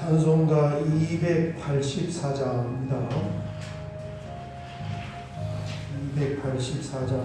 찬송가 284장입니다. 284장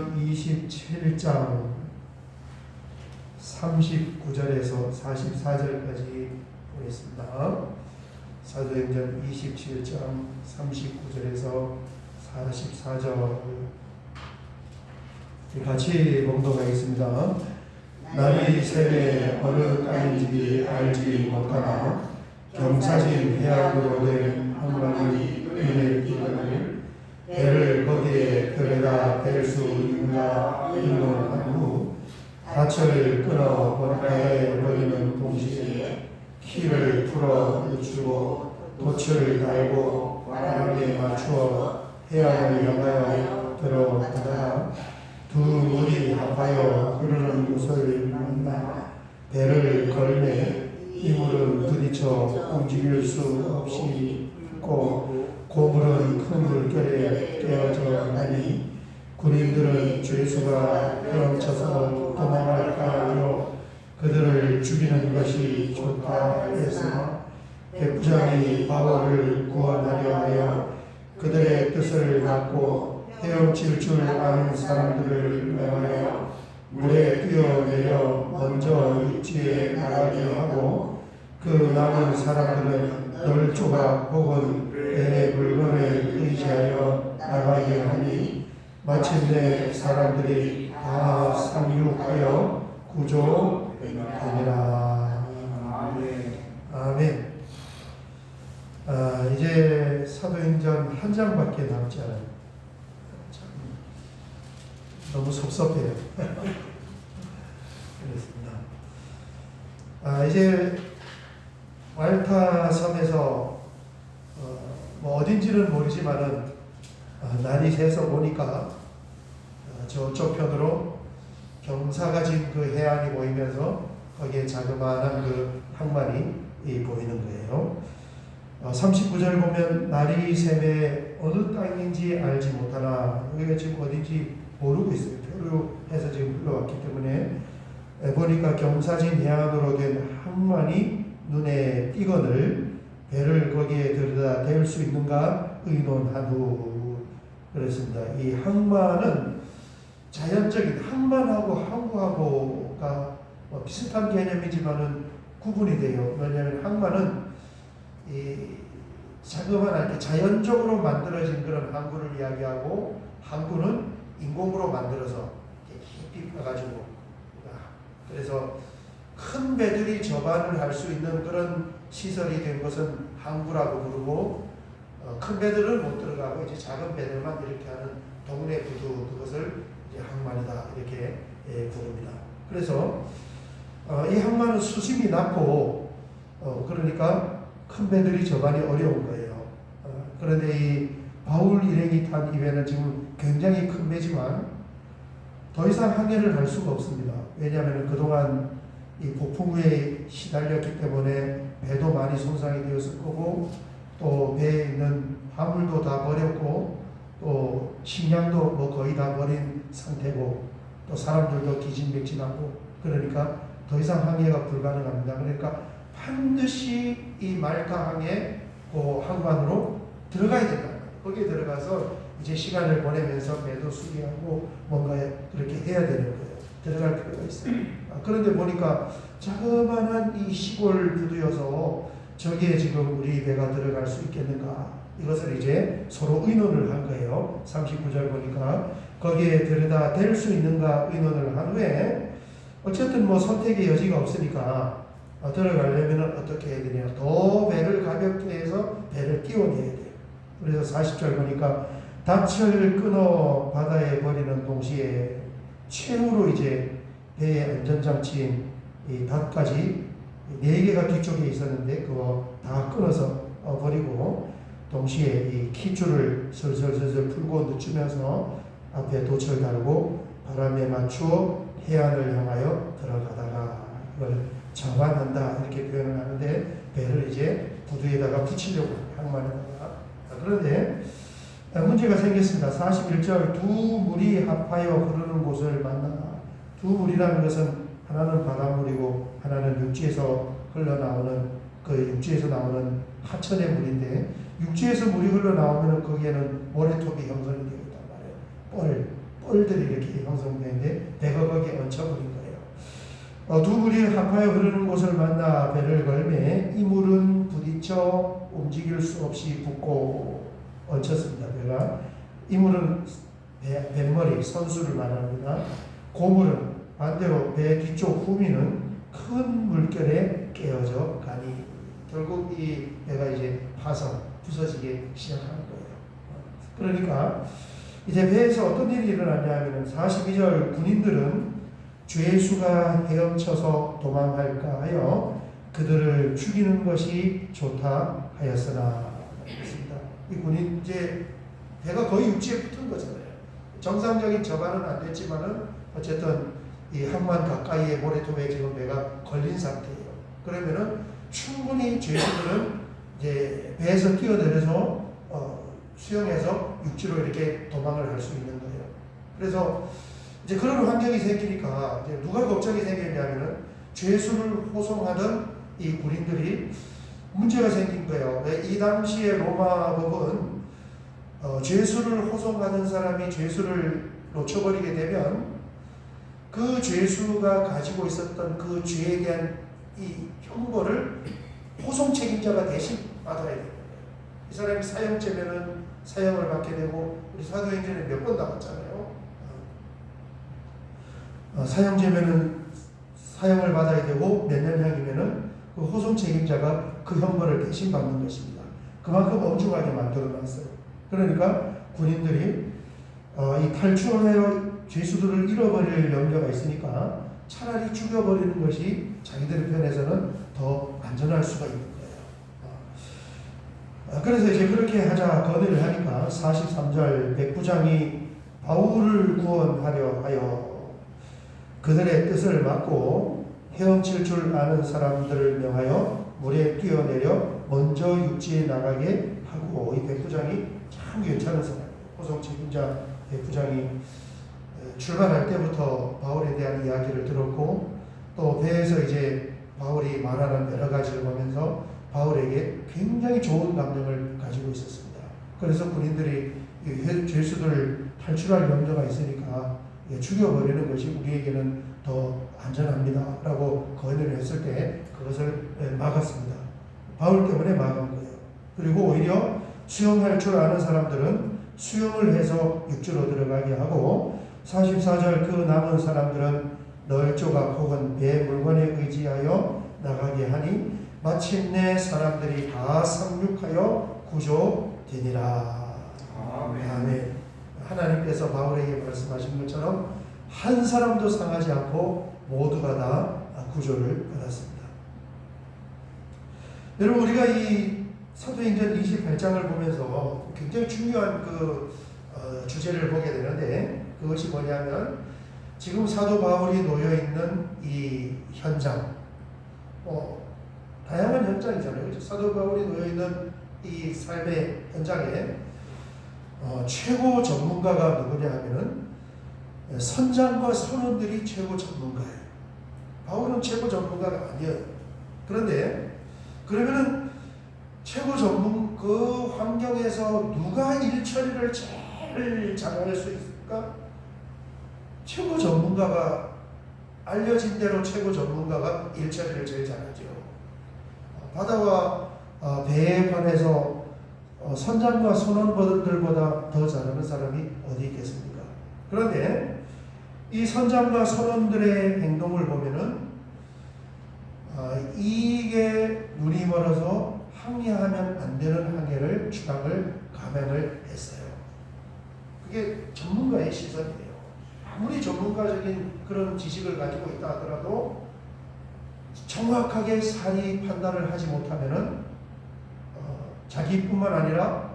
사도행전 27장 39절에서 44절까지 보겠습니다. 사도행전 27장 39절에서 44절 같이 봉독하겠습니다. 나비 샘의 어느 땅인지 알지 못하나 경사진 해안으로 된 한강이 눈에 배를 거기에 들여다 댈수 있는가 의논한 후 닻을 끊어 번가에 버리는 동시에 키를 풀어 늦추고 돛을 달고 바람에 맞추어 해안을 향하여 들어가다가 두 물이 합하여 흐르는 곳을 만나 배를 걸매 이 물은 부딪혀 움직일 수 없이 있 고 고물은 큰 물결에 깨어져 가니 군인들은 죄수가 헤엄쳐서 도망할까 하여 그들을 죽이는 것이 좋다 했으나 백부장이 바울을 구원하려 하여 그들의 뜻을 막고 헤엄칠 줄 아는 사람들을 명하여 물에 뛰어내려 먼저 육지에 나가게 하고 그 남은 사람들은 널 조각 혹은 나가게 하니 마침내 사람들이 다 상륙하여 구조 되니라. 아멘. 아, 이제 사도행전 한 장밖에 남지 않아요. 참, 너무 섭섭해요. 그렇습니다. 아, 이제 말타 섬에서 어, 뭐 어딘지는 모르지만은 아, 날이 새서 보니까 어, 저쪽 편으로 경사가 진 그 해안이 보이면서 거기에 자그마한 그 항만이 이 보이는 거예요. 어, 39절 보면 날이 샘에 어느 땅인지 알지 못하나 여기가 지금 어딘지 모르고 있어요. 표류해서 지금 흘러왔기 때문에 에, 보니까 경사진 해안으로 된 항만이 눈에 띄거늘 배를 거기에 들여다 댈 수 있는가 의논한 후 그랬습니다. 이 항만은 자연적인 항만하고 항구하고가 뭐 비슷한 개념이지만은 구분이 돼요. 왜냐하면 항만은 이 자그마하게 자연적으로 만들어진 그런 항구를 이야기하고 항구는 인공으로 만들어서 깊이 파가지고 그래서 큰 배들이 접안을 할 수 있는 그런 시설이 된 것은 항구라고 부르고 어, 큰 배들은 못 들어가고 이제 작은 배들만 이렇게 하는 동네 부두 그것을 이제 항만이다 이렇게 예, 부릅니다. 그래서 어, 이 항만은 수심이 낮고 어, 그러니까 큰 배들이 접안이 어려운 거예요. 어, 그런데 이 바울 일행이 탄 이 배는 지금 굉장히 큰 배지만 더 이상 항해를 할 수가 없습니다. 왜냐하면 그동안 이 폭풍우에 시달렸기 때문에 배도 많이 손상이 되었을 거고 또 배에 있는 화물도 다 버렸고 또 식량도 뭐 거의 다 버린 상태고 또 사람들도 기진맥진하고 그러니까 더 이상 항해가 불가능합니다. 그러니까 반드시 이 말타 항해 그 항만으로 들어가야 된다. 거기에 들어가서 이제 시간을 보내면서 배도 수리하고 뭔가 그렇게 해야 되는 거예요. 들어갈 필요가 있어요. 아, 그런데 보니까 자그마한 이 시골 부두여서 저기에 지금 우리 배가 들어갈 수 있겠는가? 이것을 이제 서로 의논을 한 거예요. 39절 보니까 거기에 들여다 댈 수 있는가 의논을 한 후에 어쨌든 뭐 선택의 여지가 없으니까 어, 들어가려면 어떻게 해야 되냐? 더 배를 가볍게 해서 배를 띄워내야 돼요. 그래서 40절 보니까 닻을 끊어 바다에 버리는 동시에 최후로 이제 배의 안전장치인 이 닷까지 네 개가 뒤쪽에 있었는데 그거 다 끊어서 어, 버리고 동시에 이 키줄을 슬슬슬슬 풀고 늦추면서 앞에 돛을 달고 바람에 맞추어 해안을 향하여 들어가다가 이걸 정반한다 이렇게 표현을 하는데 배를 이제 부두에다가 붙이려고 항만에다가 그런데 문제가 생겼습니다. 41절 두 물이 합하여 흐르는 곳을 만나 두 물이라는 것은 하나는 바닷물이고 하나는 육지에서 흘러나오는 그 육지에서 나오는 하천의 물인데 육지에서 물이 흘러나오면 거기에는 모래톱이 형성이 되어 있단 말이에요. 뻘, 뻘들이 이렇게 형성되는데 배가 거기에 얹혀버린 거예요. 어, 두 물이 합하여 흐르는 곳을 만나 배를 걸매 이 물은 부딪혀 움직일 수 없이 붙고 얹혔습니다. 배가 이 물은 배, 뱃머리 선수를 말합니다. 고물은 반대로 배 뒤쪽 후미는 큰 물결에 깨어져 가니 결국 이 배가 이제 파서 부서지기 시작하는 거예요. 그러니까 이제 배에서 어떤 일이 일어났냐면 42절 군인들은 죄수가 헤엄쳐서 도망할까 하여 그들을 죽이는 것이 좋다 하였으나 그렇습니다. 이 군인 이제 배가 거의 육지에 붙은 거잖아요. 정상적인 접안은 안 됐지만은 어쨌든 이 항만 가까이에 모래톱에 지금 배가 걸린 상태예요. 그러면은 충분히 죄수들은 이제 배에서 뛰어내려서 어, 수영해서 육지로 이렇게 도망을 할 수 있는 거예요. 그래서 이제 그런 환경이 생기니까 이제 누가 걱정이 생겼냐면은 죄수를 호송하던 이 군인들이 문제가 생긴 거예요. 왜이 당시에 로마 법은 어, 죄수를 호송하는 사람이 죄수를 놓쳐버리게 되면 그 죄수가 가지고 있었던 그 죄에 대한 이 형벌을 호송 책임자가 대신 받아야 돼요. 이 사람이 사형죄면은 사형을 받게 되고 우리 사도행전에 몇 번 나왔잖아요. 어, 사형죄면은 사형을 받아야 되고 몇 년형이면은 그 호송 책임자가 그 형벌을 대신 받는 것입니다. 그만큼 엄중하게 만들어놨어요. 그러니까 군인들이 어, 이 탈출하여 죄수들을 잃어버릴 염려가 있으니까 차라리 죽여버리는 것이 자기들 편에서는 더 안전할 수가 있는 거예요. 어, 그래서 이제 그렇게 하자 건의를 하니까 43절 백부장이 바울을 구원하려 하여 그들의 뜻을 막고 헤엄칠 줄 아는 사람들을 명하여 물에 뛰어내려 먼저 육지에 나가게 하고 이 백부장이 참 괜찮은 사람 호송 책임자 백부장이 출발할 때부터 바울에 대한 이야기를 들었고 또 배에서 이제 바울이 말하는 여러 가지를 보면서 바울에게 굉장히 좋은 감정을 가지고 있었습니다. 그래서 군인들이 이 회- 죄수들 탈출할 염려가 있으니까 예, 죽여버리는 것이 우리에게는 더 안전합니다 라고 건의를 했을 때 그것을 예, 막았습니다. 바울 때문에 막은 거예요. 그리고 오히려 수영할 줄 아는 사람들은 수영을 해서 육지로 들어가게 하고 44절 그 남은 사람들은 널 조각 혹은 배 물건에 의지하여 나가게 하니 마침내 사람들이 다 상륙하여 구조되니라. 아멘. 아멘. 하나님께서 바울에게 말씀하신 것처럼 한 사람도 상하지 않고 모두가 다 구조를 받았습니다. 여러분 우리가 이 사도행전 28장을 보면서 굉장히 중요한 그 어, 주제를 보게 되는데 그것이 뭐냐면 지금 사도 바울이 놓여 있는 이 현장, 어, 다양한 현장이잖아요. 그렇죠? 사도 바울이 놓여 있는 이 삶의 현장에 어, 최고 전문가가 누구냐 하면은 선장과 선원들이 최고 전문가예요. 바울은 최고 전문가가 아니에요. 그런데 그러면은 최고 전문 그 환경에서 누가 일 처리를 제일 잘할 수 있을까? 최고 전문가가 알려진 대로 최고 전문가가 일 처리를 제일 잘하죠. 어, 바다와 어, 배에 관해서 어, 선장과 선원들보다 더 잘하는 사람이 어디 있겠습니까? 그런데 이 선장과 선원들의 행동을 보면은 아, 이게 눈이 멀어서 항해하면 안 되는 항해를 주장을 감행을 했어요. 그게 전문가의 시선이에요. 아무리 전문가적인 그런 지식을 가지고 있다 하더라도 정확하게 사리 판단을 하지 못하면은 어, 자기뿐만 아니라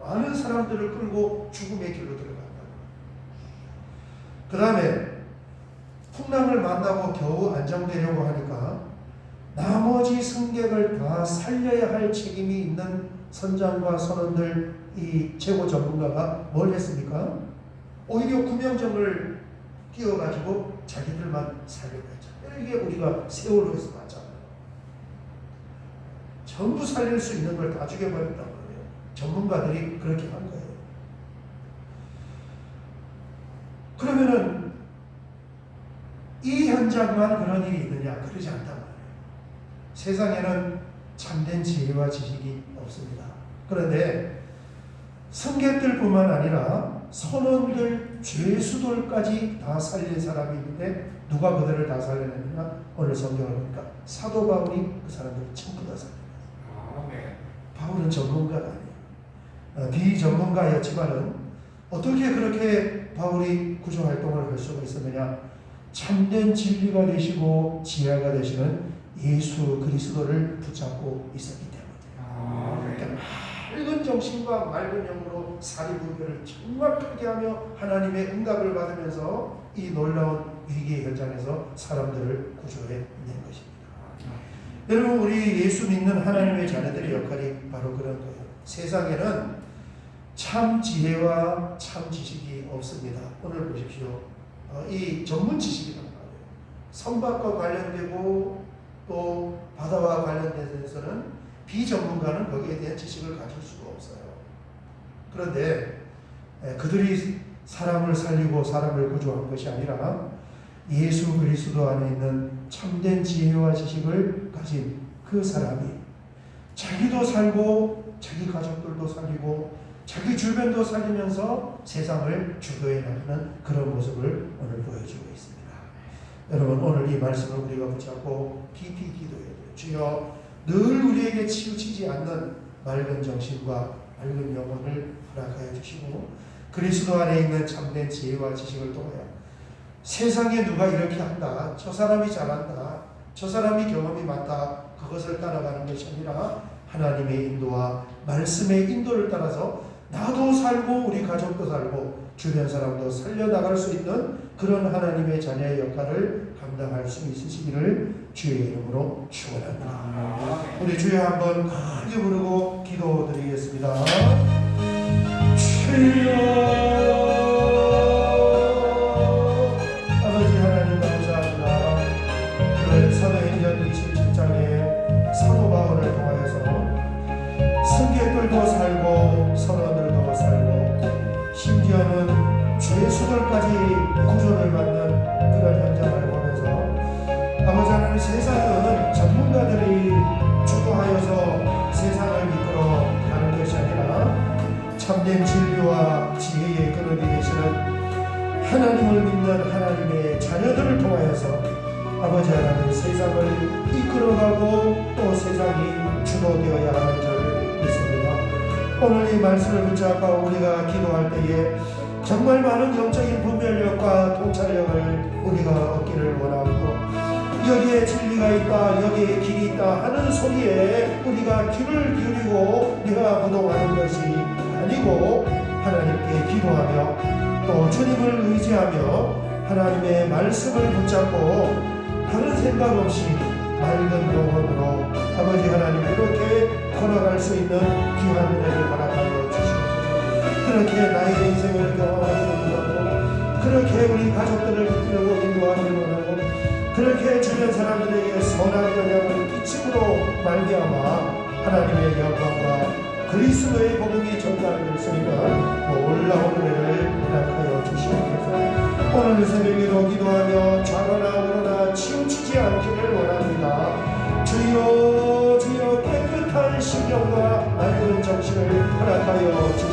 많은 사람들을 끌고 죽음의 길로 들어간다. 그 다음에 풍랑을 만나고 겨우 안정되려고 하니까 나머지 승객을 다 살려야 할 책임이 있는 선장과 선원들 이 최고 전문가가 뭘 했습니까? 오히려 구명정을 끼워가지고 자기들만 살려고 했잖아요. 이게 우리가 세월호에서 봤잖아요. 전부 살릴 수 있는 걸 다 죽여버렸단 말이에요. 전문가들이 그렇게 한 거예요. 그러면은 이 현장만 그런 일이 있느냐? 그러지 않단 말이에요. 세상에는 참된 지혜와 지식이 없습니다. 그런데 승객들뿐만 아니라 선원들, 죄수들까지 다 살린 사람이 있는데 누가 그들을 다 살려냈느냐? 오늘 성경을 보니까 사도 바울이 그 사람들을 전부 다 살려냈어요. 아멘. 바울은 전문가가 아니에요. 어, 비전문가였지만은 어떻게 그렇게 바울이 구조 활동을 할 수가 있었느냐? 참된 진리가 되시고 지혜가 되시는 예수 그리스도를 붙잡고 있었기 때문이에요. 아멘. 그러니까 맑은 정신과 맑은 영으로 사리 분별을 정확하게 하며 하나님의 응답을 받으면서 이 놀라운 위기의 현장에서 사람들을 구조해 낸 것입니다. 여러분 우리 예수 믿는 하나님의 자녀들의 역할이 바로 그런 거예요. 세상에는 참 지혜와 참 지식이 없습니다. 오늘 보십시오. 어, 이 전문 지식이란 말이에요. 선박과 관련되고 또 바다와 관련된 데서는 비전문가는 거기에 대한 지식을 가질 수가 없어요. 그런데 에, 그들이 사람을 살리고 사람을 구조한 것이 아니라 예수 그리스도 안에 있는 참된 지혜와 지식을 가진 그 사람이 자기도 살고 자기 가족들도 살리고 자기 주변도 살리면서 세상을 주도해 나가는 그런 모습을 오늘 보여주고 있습니다. 여러분 오늘 이 말씀을 우리가 붙잡고 깊이 기도해야 돼요. 주여 늘 우리에게 치우치지 않는 맑은 정신과 맑은 영혼을 허락하여 주시고 그리스도 안에 있는 참된 지혜와 지식을 통하여 세상에 누가 이렇게 한다. 저 사람이 잘한다. 저 사람이 경험이 많다. 그것을 따라가는 것이 아니라 하나님의 인도와 말씀의 인도를 따라서 나도 살고 우리 가족도 살고 주변 사람도 살려나갈 수 있는 그런 하나님의 자녀의 역할을 감당할 수 있으시기를 주의 이름으로 축원합니다. 아, 네. 우리 주여 한번 크게 부르고 기도드리겠습니다. 주여. 성객들도 살고 선원들도 살고 심지어는 죄수들까지 구조를 받는 그런 현장을 보면서 아버지 하나님 세상은 전문가들이 주도하여서 세상을 이끌어 가는 것이 아니라 참된 진리와 지혜의 근원이 되시는 하나님을 믿는 하나님의 자녀들을 통하여서 아버지 하나님 세상을 이끌어가고 또 세상이 주도되어야 하는 줄 믿습니다. 오늘 이 말씀을 붙잡고 우리가 기도할 때에 정말 많은 영적인 분별력과 통찰력을 우리가 얻기를 원하고 여기에 진리가 있다 여기에 길이 있다 하는 소리에 우리가 귀를 기울이고 내가 무동하는 것이 아니고 하나님께 기도하며 또 주님을 의지하며 하나님의 말씀을 붙잡고 다른 생각 없이 맑은 영혼으로 아버지 하나님 이렇게 걸어갈 수 있는 귀한 은혜를 허락하여 주시옵소서 그렇게 나의 인생을 경험하기를 원하고 그렇게 우리 가족들을 이끌고 인도하기를 원하고 그렇게 주변 사람들에게 선한 영향을 끼침으로 말미암아 하나님의 영광과 그리스도의 복음이 전달될 수 있는 놀라운 은혜를 허락하여 주시옵소서. 오늘 새벽에도 기도하며 좌거나 우거나 치우치지 않기를 원합니다. 주여 주여 깨끗한 심령과 맑은 정신을 허락하여 주시옵소서